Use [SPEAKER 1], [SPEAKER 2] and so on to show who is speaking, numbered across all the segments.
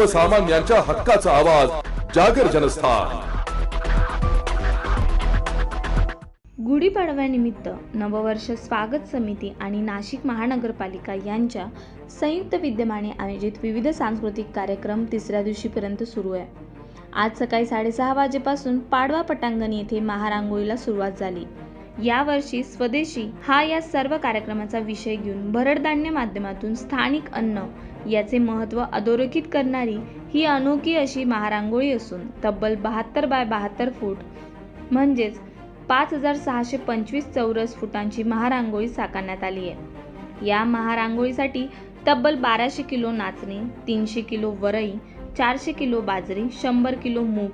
[SPEAKER 1] सर्वसामान्यांच्या हक्काचा आवाज जागर जनस्थान.
[SPEAKER 2] गुढीपाडव्यानिमित्त नववर्ष स्वागत समिती आणि नाशिक महानगरपालिका यांच्या संयुक्त विद्यमाने आयोजित विविध सांस्कृतिक कार्यक्रम तिसऱ्या दिवशीपर्यंत सुरू आहे. आज सकाळी साडेसहा वाजेपासून पाडवा पटांगण येथे महारांगोळीला सुरुवात झाली. यावर्षी स्वदेशी हा या सर्व कार्यक्रमाचा विषय घेऊन भरडधान्य माध्यमातून स्थानिक अन्न याचे महत्त्व अधोरेखित करणारी ही अनोखी अशी महारांगोळी असून तब्बल बहात्तर बाय बहात्तर फूट म्हणजेच पाच हजार सहाशे पंचवीस चौरस फुटांची महारांगोळी साकारण्यात आली आहे. या महारांगोळीसाठी तब्बल बाराशे किलो नाचणी तीनशे किलो वरई चारशे किलो बाजरी शंभर किलो मूग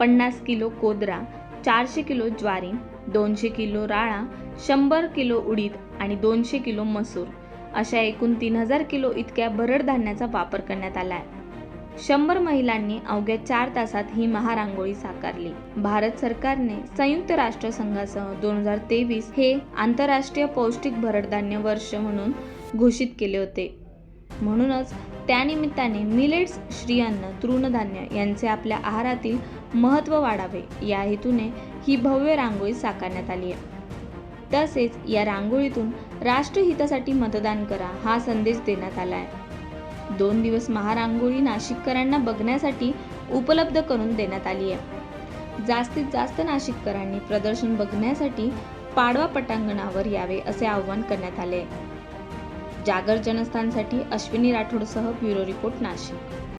[SPEAKER 2] पन्नास किलो कोदरा चारशे किलो ज्वारी दोनशे किलो राळा शंभर किलो उडीद आणि दोनशे किलो मसूर. अशा एकूण तीन हजार किलो इतक्या भरड धान्याचा वापर करण्यात आला आहे. शंभर महिलांनी अवघ्या चार तासात ही महारांगोळी साकारली. भारत सरकारने संयुक्त राष्ट्र संघासह दोन हजार तेवीस हे आंतरराष्ट्रीय पौष्टिक भरडधान्य वर्ष म्हणून घोषित केले होते. म्हणूनच त्यानिमित्ताने मिलेट्स श्रीअन्न तृणधान्य यांचे आपल्या आहारातील महत्त्व वाढावे. या हेतूने ही भव्य रांगोळी साकारण्यात आली आहे. तसेच या रांगोळीतून राष्ट्रहितासाठी मतदान करा हा संदेश देण्यात आला आहे. दोन दिवस महारांगोळी नाशिककरांना बघण्यासाठी उपलब्ध करून देण्यात आली आहे. जास्तीत जास्त नाशिककरांनी प्रदर्शन बघण्यासाठी पाडवा पटांगणावर यावे असे आवाहन करण्यात आले आहे. जागर जनस्थानसाठी अश्विनी राठोडसह ब्युरो रिपोर्ट नाशिक.